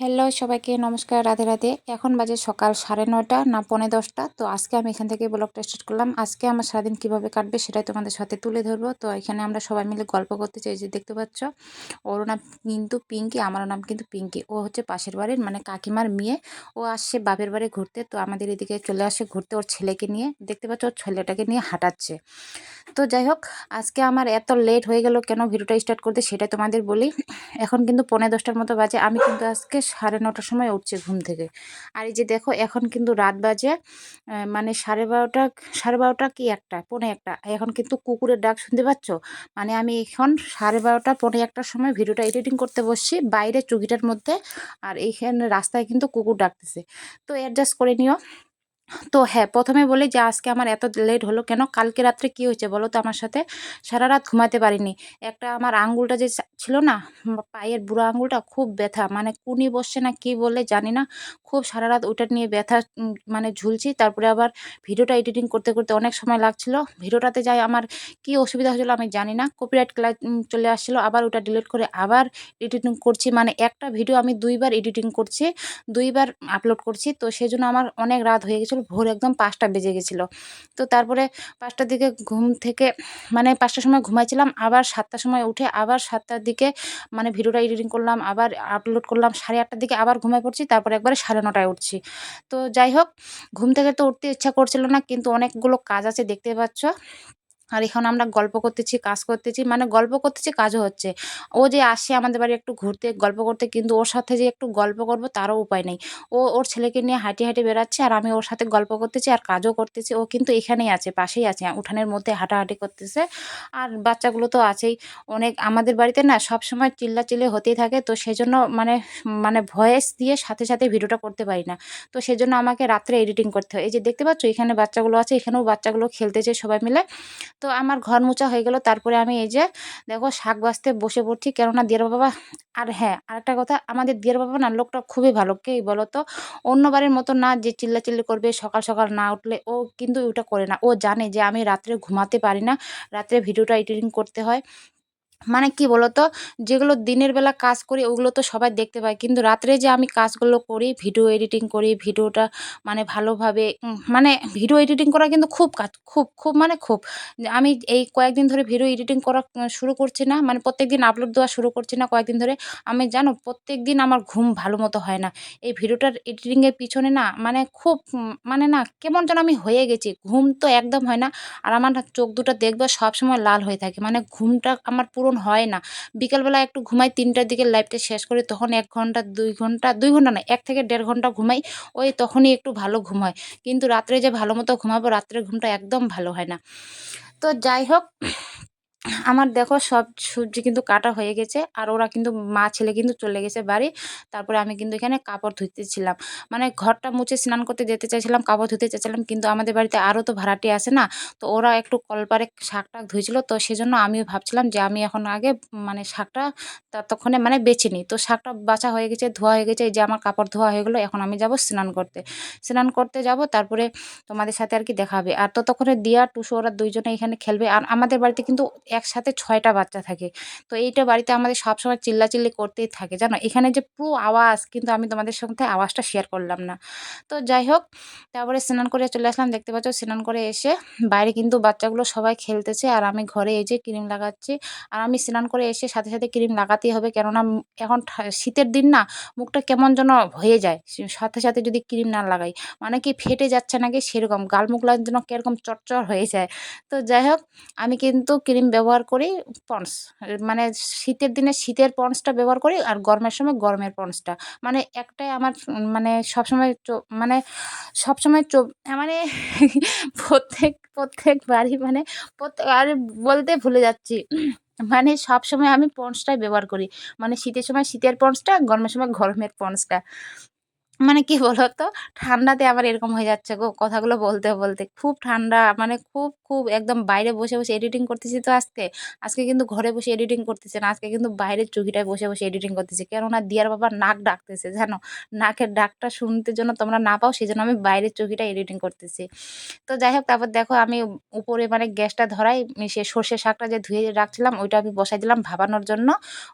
Hello সবাইকে নমস্কার, রাধে রাধে। এখন বাজে সকাল সাড়ে নয়টা, না পৌনে দশটা। তো আজকে আমি এখান থেকে ব্লগটা স্টার্ট করলাম। আজকে আমার সারাদিন কীভাবে কাটবে সেটাই তোমাদের সাথে তুলে ধরবো। তো এখানে আমরা সবাই মিলে গল্প করতে চাই যে দেখতে পাচ্ছ। ওর নাম কিন্তু পিঙ্কি, আমারও নাম কিন্তু পিঙ্কি। ও হচ্ছে পাশের বাড়ির মানে কাকিমার মেয়ে। ও আসছে বাপের বাড়ি ঘুরতে। তো আমাদের এদিকে চলে আসে ঘুরতে ওর ছেলেকে নিয়ে। দেখতে পাচ্ছ, ওর ছেলেটাকে নিয়ে হাঁটাচ্ছে। তো যাই হোক, আজকে আমার এত লেট হয়ে গেল কেন ভিডিওটা স্টার্ট করতে সেটা তোমাদের বলি। এখন কিন্তু পনেরো দশটার মতো বাজে। আমি কিন্তু আজকে সাড়ে নটার সময় উঠছে ঘুম থেকে। আর এই যে দেখো, এখন কিন্তু রাত বাজে মানে সাড়ে বারোটা সাড়ে বারোটা কি একটা? পনেরো একটা। এখন কিন্তু কুকুরের ডাক শুনতে পাচ্ছ? মানে আমি এখন সাড়ে বারোটা পনেরো একটার সময় ভিডিওটা এডিটিং করতে বসছি বাইরে চুকিটার মধ্যে, আর এইখানে রাস্তায় কিন্তু কুকুর ডাকতেছে। তো অ্যাডজাস্ট করে নিও। তো হ্যাঁ প্রথমে বলি যে আজকে আমার এত লেট হলো কেন? কালকে রাত্রে কি হয়েছে বলো তো আমার সাথে? সারা রাত ঘুমাতে পারিনি। একটা আমার আঙ্গুলটা যে ছিল না পায়ের বুড়ো আঙ্গুলটা খুব ব্যথা। মানে কুনি বসছে না কি বলে জানি না। খুব সারা রাত ওটা নিয়ে ব্যথা মানে ঝুলছি। তারপরে আবার ভিডিওটা এডিটিং করতে করতে অনেক সময় লাগছিল। ভিডিওটাতে যাই আমার কি অসুবিধা হয়েছিলো আমি জানি না। কপিরাইট ক্লাস চলে আসছিল। আবার ওটা ডিলিট করে আবার এডিটিং করছি। মানে একটা ভিডিও আমি দুইবার এডিটিং করছি, দুইবার আপলোড করছি। তো সেই জন্য আমার অনেক রাত হয়ে গেছিল। ভোর একদম পাঁচটা বেজে গেছিল। তো তারপরে পাঁচটার দিকে ঘুম থেকে মানে পাঁচটার সময় ঘুমাইছিলাম, আবার সাতটার সময় উঠে আবার সাতটার দিকে মানে ভিডিওটা এডিটিং করলাম, আবার আপলোড করলাম, সাড়ে আটটার দিকে আবার ঘুমায় পড়ছি, তারপরে একবারে সাড়ে নটায় উঠছি। তো যাই হোক, ঘুম থেকে তো উঠতে ইচ্ছা করছিল না, কিন্তু অনেকগুলো কাজ আছে, দেখতে পাচ্ছ। আর এখন আমরা গল্প করতেছি, কাজ করতেছি মানে গল্প করতেছি, কাজও হচ্ছে। ও যে আসে আমাদের বাড়ি একটু ঘুরতে, গল্প করতে, কিন্তু ওর সাথে যে একটু গল্প করব তারও উপায় নেই। ও ওর ছেলেকে নিয়ে হাঁটি হাঁটি বেড়াচ্ছে আর আমি ওর সাথে গল্প করতেছি আর কাজও করতেছি। ও কিন্তু এখানেই আছে, পাশেই আছে, উঠানের মধ্যে হাঁটাহাঁটি করতেছে। আর বাচ্চাগুলো তো আছেই। অনেক আমাদের বাড়িতে না সব সময় চিল্লা চিল্লি হতেই থাকে, তো সেজন্য মানে মানে ভয়েস দিয়ে সাথে সাথে ভিডিওটা করতে পারি না। তো সেজন্য আমাকে রাত্রে এডিটিং করতে হয়। এই যে দেখতে পাচ্ছ, এখানে বাচ্চাগুলো আছে, এখানেও বাচ্চাগুলো খেলতেছে সবাই মিলে। তো আমার ঘর মোচা হয়ে গেল। তারপরে আমি এই যে, দেখো শাক বাঁচতে বসে পড়ছি। কেননা দিয়ার বাবা, আর হ্যাঁ আর একটা কথা, আমাদের দিয়ার বাবা না লোকটা খুবই ভালো কেই বলো তো অন্য বারের মতো না যে চিল্লাচিল্লি করবে, সকাল সকাল না উঠলে ও কিন্তু ওটা করে না। ও জানে যে আমি রাত্রে ঘুমাতে পারি না, রাত্রে ভিডিওটা এডিটিং করতে হয়। মানে কি বলতো? যেগুলো দিনের বেলা কাজ করি, ওগুলো তো সবাই দেখতে পায়। কিন্তু রাত্রে যে আমি কাজগুলো করি, ভিডিও এডিটিং করি, ভিডিওটা মানে ভালোভাবে মানে ভিডিও এডিটিং করা কিন্তু খুব কাজ, খুব খুব মানে খুব। আমি এই কয়েকদিন ধরে ভিডিও এডিটিং করা শুরু করছি না। মানে প্রত্যেক দিন আপলোড দেওয়া শুরু করছি না কয়েকদিন ধরে। আমি জানো প্রত্যেক দিন আমার ঘুম ভালো মতো হয় না। এই ভিডিওটার এডিটিংয়ের পিছনে না মানে খুব মানে না, কেমন যেন আমি হয়ে গেছি। ঘুম তো একদম হয় না। আর আমার চোখ দুটো দেখবে সবসময় লাল হয়ে থাকে। মানে ঘুমটা আমার পুরো পূরণ হয় না। বিকালবেলা একটু ঘুমাই, তিনটার দিকে লাইফটা শেষ করি, তখন এক ঘণ্টা, দুই ঘণ্টা দুই ঘণ্টা না, এক থেকে দেড় ঘণ্টা ঘুমাই, ওই তখনই একটু ভালো ঘুম হয়। কিন্তু রাত্রে যে ভালো মতো ঘুমাবো রাত্রে ঘুমটা একদম ভালো হয় না। তো যাই হোক আমার দেখো সব সবজি কিন্তু কাটা হয়ে গেছে, আর ওরা কিন্তু মা ছেলে কিন্তু চলে গেছে বাড়ি। তারপরে আমি কিন্তু এখানে কাপড় ধুতেছিলাম মানে ঘরটা মুছে স্নান করতে যেতে চাইছিলাম, কাপড় ধুতে চাইছিলাম, কিন্তু আমাদের বাড়িতে আরও তো ভাড়াটি আছে না। তো ওরা একটু কলপারে শাক টাক ধুয়েছিল তো সেজন্য আমিও ভাবছিলাম যে আমি এখন আগে মানে শাকটা ততক্ষণে মানে বেছে নিই। তো শাকটা বাছা হয়ে গেছে, ধোয়া হয়ে গেছে, এই যে আমার কাপড় ধোয়া হয়ে গেলো, এখন আমি যাব স্নান করতে। স্নান করতে যাব, তারপরে তোমাদের সাথে আর কি দেখা হবে আর ততক্ষণে দিয়া, টুসু ওরা দুইজনে এখানে খেলবে। আর আমাদের বাড়িতে কিন্তু একসাথে ছয়টা বাচ্চা থাকে। তো এইটা বাড়িতে আমাদের সবসময় চিল্লাচিল্লি করতেই থাকে। জানো, এখানে যে পুরো আওয়াজ কিন্তু আমি তোমাদের সঙ্গে আওয়াজটা শেয়ার করলাম না। তো যাই হোক, তারপরে স্নান করে চলে আসলাম। দেখতে পাচ্ছ, স্নান করে এসে বাইরে কিন্তু বাচ্চাগুলো সবাই খেলতেছে। আর আমি ঘরে এই যে ক্রিম লাগাচ্ছি। আর আমি স্নান করে এসে সাথে সাথে ক্রিম লাগাতেই হবে। কেননা এখন শীতের দিন না, মুখটা কেমন যেন হয়ে যায়। সাথে সাথে যদি ক্রিম না লাগাই মানে কি ফেটে যাচ্ছে নাকি সেরকম। গাল মুখলার জন্য কীরকম চটচর হয়ে যায়। তো যাই হোক, আমি কিন্তু ক্রিম ব্যবহার করি পন্স মানে শীতের দিনে শীতের পন্সটা ব্যবহার করি আর গরমের সময় গরমের পন্সটা মানে একটাই আমার মানে সবসময় মানে সবসময় মানে প্রত্যেক প্রত্যেকবারই মানে প্রত্যেক, আর বলতে ভুলে যাচ্ছি। মানে সবসময় আমি পন্সটাই ব্যবহার করি। মানে শীতের সময় শীতের পন্সটা গরমের সময় গরমের পন্সটা মানে কি বলতো? ঠান্ডাতে আবার এরকম হয়ে যাচ্ছে গো কথাগুলো বলতে বলতে। খুব ঠান্ডা মানে খুব খুব একদম বাইরে বসে বসে এডিটিং করতেছি তো আজকে। আজকে কিন্তু ঘরে বসে এডিটিং করতেছে না, আজকে কিন্তু বাইরের চুকিটায় বসে বসে এডিটিং করতেছি। কেননা দিয়ার বাবা নাক ডাকতেছে, জানো? নাকের ডাকটা শুনতে জন্য তোমরা না পাও সেই জন্য আমি বাইরের চুকিটা এডিটিং করতেছি। তো যাই হোক, তারপর দেখো আমি উপরে মানে গ্যাসটা ধরাই সে সর্ষে শাকটা যে ধুয়ে রাখছিলাম, ওইটা আমি বসাই দিলাম ভাবানোর জন্য।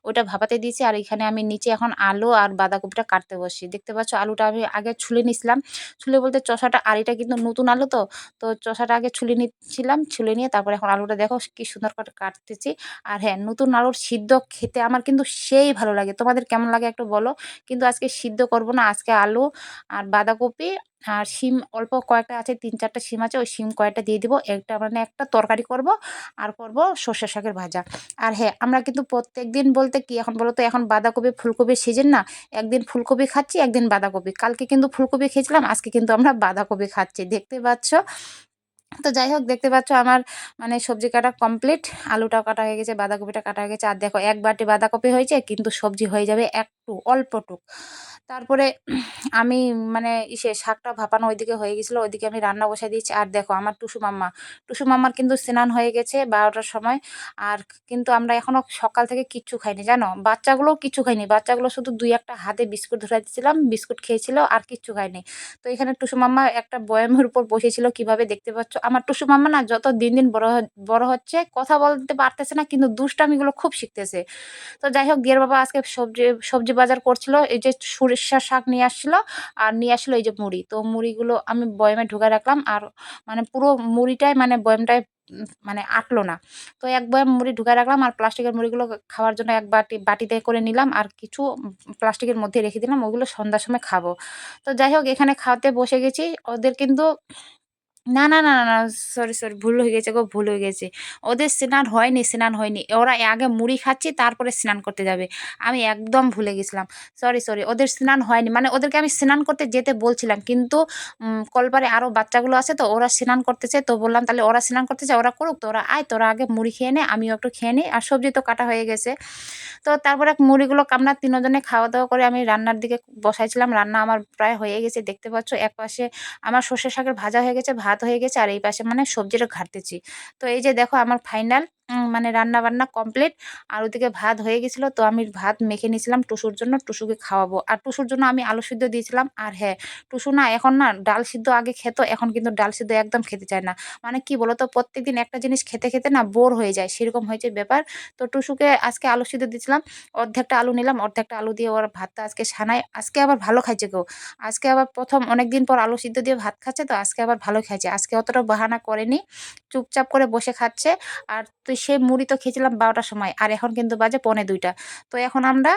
ওইটা ভাপাতে দিয়েছি, আর এখানে আমি নিচে এখন আলু আর বাঁধাকপিটা কাটতে বসি দেখতে পাচ্ছ আলুটা আমি আগে ছুলে নিছিলাম। ছুলে বলতে চষাটা আর কিন্তু নতুন আলু তো তো চষাটা আগে ছুলে নিচ্ছিলাম ছুলে নিয়ে তারপরে এখন আলুটা দেখো কি সুন্দর করে কাটতেছি। আর হ্যাঁ নতুন আলুর সিদ্ধ খেতে আমার কিন্তু সেই ভালো লাগে। তোমাদের কেমন লাগে একটু বলো। কিন্তু আজকে সিদ্ধ করব না, আজকে আলু আর বাঁধাকপি আর সিম অল্প কয়েকটা আছে, তিন চারটা সিম আছে, ওই সিম কয়েকটা দিয়ে দিব। একটা মানে একটা তরকারি করব, আর করব সর্ষে শাকের ভাজা। আর হ্যাঁ আমরা কিন্তু প্রত্যেক দিন বলতে কি, এখন বলো তো, এখন বাঁধাকপি, ফুলকপির সিজন না? একদিন ফুলকপি খাচ্ছি, একদিন বাঁধাকপি। কালকে কিন্তু ফুলকপি খেয়েছিলাম, আজকে কিন্তু আমরা বাঁধাকপি খাচ্ছি। দেখতে পাচ্ছ? তো যাই হোক দেখতে পাচ্ছ আমার মানে সবজি কাটা কমপ্লিট আলুটাও কাটা হয়ে গেছে, বাঁধাকপিটা কাটা হয়ে গেছে। আর দেখো, এক বাটি বাঁধাকপি হয়েছে, কিন্তু সবজি হয়ে যাবে একটু অল্পটুক। তারপরে আমি মানে ইসে শাকটা ভাপানো ওইদিকে হয়ে গেছিল, ওইদিকে আমি রান্না বসাই দিয়েছি। আর দেখো, আমার টুসু মাম্মা, টুসু মাম্মার কিন্তু স্নান হয়ে গেছে বারোটার সময়। আর কিন্তু আমরা এখনও সকাল থেকে কিচ্ছু খাইনি, জানো? বাচ্চাগুলোও কিচ্ছু খাইনি, বাচ্চাগুলো শুধু দুই একটা হাতে বিস্কুট ধরে দিয়েছিলাম, বিস্কুট খেয়েছিল, আর কিচ্ছু খাইনি তো এখানে টুসু মাম্মা একটা বয়ামের উপর বসেছিল, কীভাবে দেখতে পাচ্ছ? আমার টুসু মাম্মা না যত দিন দিন বড় বড় হচ্ছে, কথা বলতে পারতেছে না, কিন্তু দুষ্টামিগুলো খুব শিখতেছে। তো যাই হোক দিয়ার বাবা আজকে সবজি সবজি বাজার করছিল, এই যে সরিষার শাক নিয়ে আসছিল, আর নিয়ে আসলো এই যে মুড়ি। তো মুড়িগুলো আমি বয়ামে ঢুকে রাখলাম, আর মানে পুরো মুড়িটাই মানে বয়ামটায় মানে আটলো না। তো এক বয়াম মুড়ি ঢুকে রাখলাম, আর প্লাস্টিকের মুড়িগুলো খাওয়ার জন্য এক বাটি বাটিতে করে নিলাম, আর কিছু প্লাস্টিকের মধ্যে রেখে দিলাম, ওগুলো সন্ধ্যার সময় খাব। তো যাই হোক, এখানে খাওয়াতে বসে গেছি। ওদের কিন্তু না, না, না, না, না, সরি, সরি ভুল হয়ে গেছে গো, ভুল হয়ে গেছে। ওদের স্নান হয়নি, স্নান হয়নি। ওরা আগে মুড়ি খাচ্ছে তারপরে স্নান করতে যাবে। আমি একদম ভুলে গেছিলাম। সরি, সরি ওদের স্নান হয়নি। মানে ওদেরকে আমি স্নান করতে যেতে বলছিলাম। কিন্তু কলপারে আরও বাচ্চাগুলো আছে তো ওরা স্নান করতেছে। তো বললাম তাহলে ওরা স্নান করতেছে, ওরা করুক। তো ওরা আয় তোরা আগে মুড়ি খেয়ে নে, আমিও একটু খেয়ে নিই। আর সবজি তো কাটা হয়ে গেছে। তো তারপরে মুড়িগুলো আমরা তিনজনে খাওয়া-দাওয়া করে আমি রান্নার দিকে বসাইছিলাম। রান্না আমার প্রায় হয়ে গেছে দেখতে পাচ্ছ। একপাশে আমার সর্ষে শাকের ভাজা হয়ে গেছে, ভাত হয়ে গেছে আর এই পাশে মানে সবজিটা ঘাটতেছি। তো এই যে দেখো আমার ফাইনাল মানে রান্না-বান্না কমপ্লিট আর ওদিকে ভাত হয়ে গেছিল তো আমি ভাত মেখে নিয়েছিলাম টুসুর জন্য, টুসুকে খাওয়াবো। আর টুসুর জন্য আমি আলু সিদ্ধ দিয়েছিলাম। আর হ্যাঁ, টুসু না এখন না ডাল সিদ্ধ আগে খেত, এখন কিন্তু ডাল সিদ্ধ একদম খেতে চায় না। মানে কি বলো তো প্রত্যেকদিন একটা জিনিস খেতে, খেতে না বোর হয়ে যায়। সেরকম হয়েছে ব্যাপার। তো টুসুকে আজকে আলু সিদ্ধ দিয়েছিলাম। অর্ধেকটা আলু নিলাম, অর্ধেকটা আলু দিয়ে ওর ভাতটা আজকে সানায় আজকে আবার ভালো খাইছে গো। আজকে আবার প্রথম অনেক দিন পর আলু সিদ্ধ দিয়ে ভাত খাচ্ছে তো আজকে আবার ভালো খাইছে। আজকে অতটা বাহানা করেনি। চুপচাপ করে বসে খাচ্ছে। আর তুই সে মুড়ি তো খেয়েছিলাম বারোটার সময়, আর এখন কিন্তু বাজে পনে দুইটা। তো এখন আমরা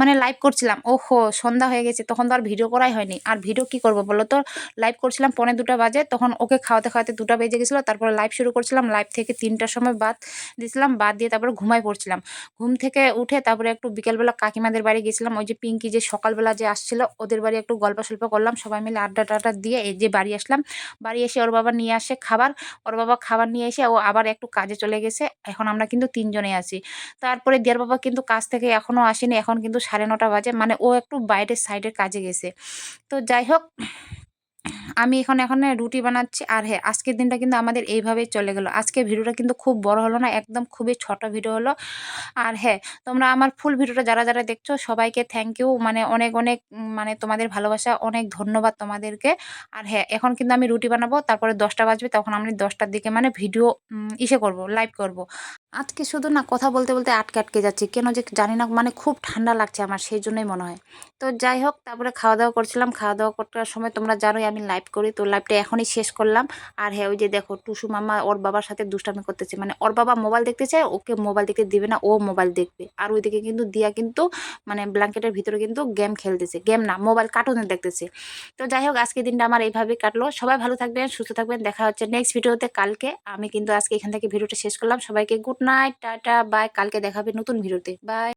মানে লাইভ করছিলাম। ওহো, সন্ধ্যা হয়ে গেছে, তখন তো আর ভিডিও করাই হয়নি। আর ভিডিও কি করব বলো তো? লাইভ করছিলাম পৌনে দুটা বাজে, তখন ওকে খাওয়াতে খাওয়াতে দুটা বেজে গেছিল, তারপরে লাইভ শুরু করছিলাম লাইভ থেকে তিনটার সময় বাদ দিয়েছিলাম বাদ দিয়ে তারপরে ঘুমাই পড়ছিলাম। ঘুম থেকে উঠে তারপরে একটু বিকেলবেলা কাকিমাদের বাড়ি গেছিলাম, ওই যে পিঙ্কি যে সকালবেলা যে আসছিল, ওদের বাড়ি একটু গল্প সল্প করলাম, সবাই মিলে আড্ডা টাড্ডা দিয়ে এই যে বাড়ি আসলাম। বাড়ি এসে ওর বাবা নিয়ে আসে খাবার, ওর বাবা খাবার নিয়ে এসে ও আবার একটু কাজে চলে গেছে, এখন আমরা কিন্তু তিনজনে আছি। তারপরে দিয়ার বাবা কিন্তু কাজ থেকে এখনও আসেনি, এখন কিন্তু সাড়ে নটা বাজে মানে ও একটু বাইরের সাইডের কাজে গেছে। তো যাই হোক আমি এখন এখন রুটি বানাচ্ছি। আর হ্যাঁ আজকের দিনটা কিন্তু আমাদের এইভাবেই চলে গেল। আজকে ভিডিওটা কিন্তু খুব বড় হলো না, একদম খুবই ছোট ভিডিও হলো। আর হ্যাঁ তোমরা আমার ফুল ভিডিওটা যারা যারা দেখছ, সবাইকে থ্যাংক ইউ মানে অনেক অনেক মানে তোমাদের ভালোবাসা, অনেক ধন্যবাদ তোমাদেরকে। আর হ্যাঁ এখন কিন্তু আমি রুটি বানাবো, তারপরে দশটা বাজবে, তখন আমি দশটার দিকে মানে ভিডিও ইসে করব লাইভ করব। আজকে শুধু না কথা বলতে বলতে আটকে আটকে যাচ্ছি। কেন যে জানি না মানে খুব ঠান্ডা লাগছে আমার, সেই জন্যই মনে হয়। তো যাই হোক, তারপরে খাওয়া দাওয়া করছিলাম। খাওয়া দাওয়া করার সময় তোমরা জানোই আমি লাইভ করি, তো লাইভটা এখনই শেষ করলাম। আর হ্যাঁ ওই যে দেখো, টুসু মামা ওর বাবার সাথে দুষ্টামি করতেছে। মানে ওর বাবা মোবাইল দেখতে চায়, ওকে মোবাইল দেখতে দিবে না, ও মোবাইল দেখবে। আর ওইদিকে কিন্তু দিয়া কিন্তু মানে ব্ল্যাঙ্কেটের ভিতরে কিন্তু গেম খেলতেছে। গেম না মোবাইল কার্টুনে দেখতেছে। তো যাই হোক আজকে দিনটা আমার এইভাবেই কাটলো। সবাই ভালো থাকবেন, সুস্থ থাকবেন। দেখা হচ্ছে নেক্সট ভিডিওতে কালকে। আমি কিন্তু আজকে এখান থেকে ভিডিওটা শেষ করলাম। সবাইকে গুড নাইট টাটা বাই কালকে দেখাবে নতুন ভিডিওতে বাই